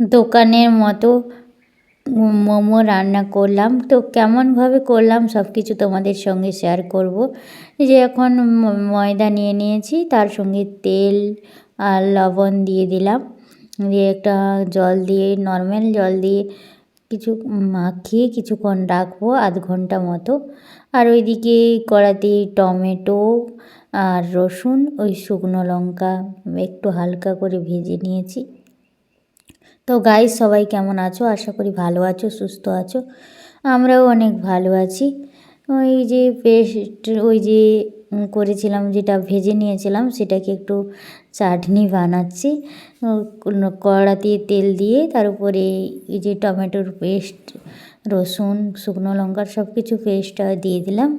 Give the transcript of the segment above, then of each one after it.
দোকানের মতো মোমো রান্না করলাম। তো কেমনভাবে করলাম সব কিছু তোমাদের সঙ্গে শেয়ার করব। যে এখন ময়দা নিয়ে নিয়েছি, তার সঙ্গে তেল আর লবণ দিয়ে দিলাম। দিয়ে একটা জল দিয়ে নর্মাল জল দিয়ে কিছু মাখিয়ে কিছুক্ষণ রাখব, আধ ঘণ্টা মতো। আর ওইদিকে কড়াতে টমেটো আর রসুন, ওই শুকনো লঙ্কা একটু হালকা করে ভেজে নিয়েছি। তো গাইস সবাই কেমন আছো? আশা করি ভালো আছো, সুস্থ আছো। আমরাও অনেক ভালো আছি। ওই যে পেস্ট ওই যে করেছিলাম, যেটা ভেজে নিয়েছিলাম, সেটাকে একটু চাটনি বানাচ্ছি। কড়াতে তেল দিয়ে, তার উপরে এই যে টমেটোর পেস্ট রসুন, শুকনো লঙ্কার সব কিছু পেস্টটা দিয়ে দিলাম।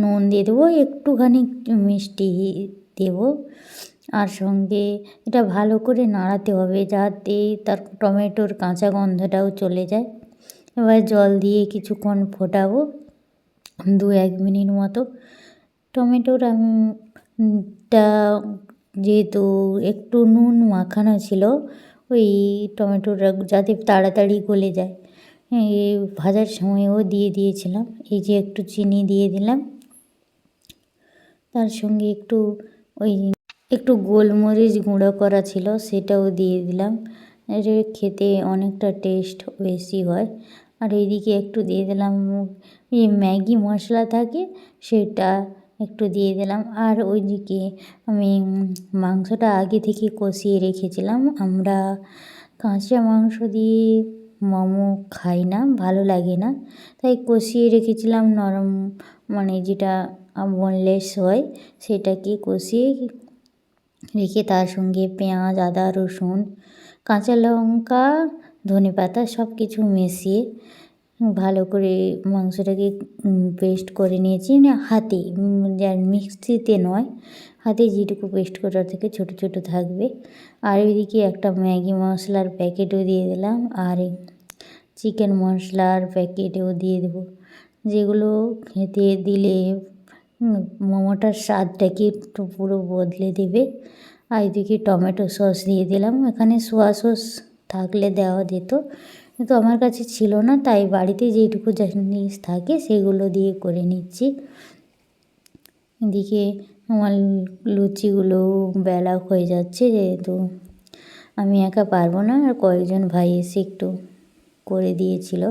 নুন দিয়ে দেবো, একটুখানি মিষ্টি দেবো। আর সঙ্গে এটা ভালো করে নাড়াতে হবে যাতে তার টমেটোর কাঁচা গন্ধটাও চলে যায়। এবার জল দিয়ে কিছুক্ষণ ফোটাবো, দু এক মিনিট মতো। টমেটোর টা যেহেতু একটু নুন মাখানো ছিল, ওই টমেটোটা যাতে তাড়াতাড়ি গলে যায়। ভাজার সময়ও দিয়ে দিয়েছিলাম, এই যে একটু চিনি দিয়ে দিলাম। তার সঙ্গে একটু ওই একটু গোলমরিচ গুঁড়ো করা ছিল, সেটাও দিয়ে দিলাম। এটা খেতে অনেকটা টেস্ট বেশি হয়। আর এইদিকে একটু দিয়ে দিলাম, এই ম্যাগি মশলা থাকে, সেটা একটু দিয়ে দিলাম। আর ওইদিকে আমি মাংসটা আগে থেকে কষিয়ে রেখেছিলাম। আমরা কাঁচা মাংস দিয়ে মোমো খাই না, ভালো লাগে না। তাই কষিয়ে রেখেছিলাম নরম মানে যেটা বোনলেস হয়, সেটাকে কষিয়ে রেখে তার সঙ্গে পেঁয়াজ, আদা, রসুন, কাঁচা লঙ্কা, ধনে পাতা সব কিছু মিশিয়ে ভালো করে মাংসটাকে পেস্ট করে নিয়েছি। মানে হাতে মিক্সিতে নয়, হাতে যেটুকু পেস্ট করার থেকে ছোটো ছোটো থাকবে। আর ওইদিকে একটা ম্যাগি মশলার প্যাকেটও দিয়ে দিলাম, আর চিকেন মশলার প্যাকেটও দিয়ে দেবো। যেগুলো খেতে দিলে মোমোটার স্বাদটাকে একটু পুরো বদলে দেবে? আর এদিকে টমেটো সস দিয়ে দিলাম। এখানে সোয়া সস থাকলে দেওয়া যেত। কিন্তু আমার কাছে ছিল না, তাই বাড়িতে যেটুকু জিনিস থাকে সেগুলো দিয়ে করে নিচ্ছি। এদিকে আমার লুচিগুলো বেলা হয়ে যাচ্ছে, যেহেতু আমি একা পারব না, আর কয়েকজন ভাই এসে একটু করে দিয়েছিল।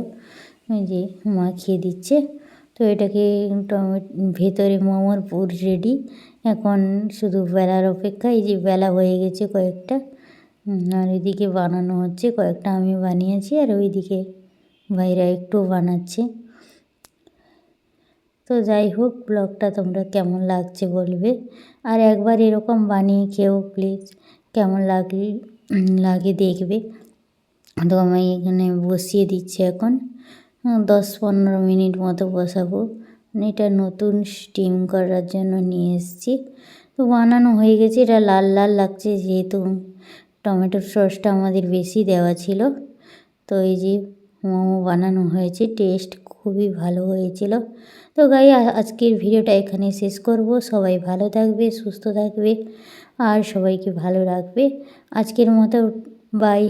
যে মা খেয়ে দিচ্ছে। এটাকে ভেতরে মোমোর পুর রেডি এখন শুধু বেলার অপেক্ষা, এই যে বেলা হয়ে গেছে কয়েকটা। আর এদিকে বানানো হচ্ছে, কয়েকটা আমি বানিয়েছি আর ওইদিকে ভাইরা একটু বানাচ্ছে। তো যাই হোক, ব্লগটা তোমরা কেমন লাগছে বলবে। আর একবার এরকম বানিয়ে খেও প্লিজ কেমন লাগলে লাগে দেখবে। তো আমি এখানে বসিয়ে দিচ্ছি এখন। দশ পনেরো মিনিট মতো বসাবো। এটা নতুন স্টিম করার জন্য নিয়ে এসেছি। তো বানানো হয়ে গেছে, এটা লাল লাল লাগছে যেহেতু টমেটোর সসটা আমাদের বেশি দেওয়া ছিল। তো এই যে মোমো বানানো হয়েছে টেস্ট খুবই ভালো হয়েছিল। তো গাই আজকের ভিডিওটা এখানে শেষ করব। সবাই ভালো থাকবে, সুস্থ থাকবে, আর সবাইকে ভালো রাখবে। আজকের মতো বাই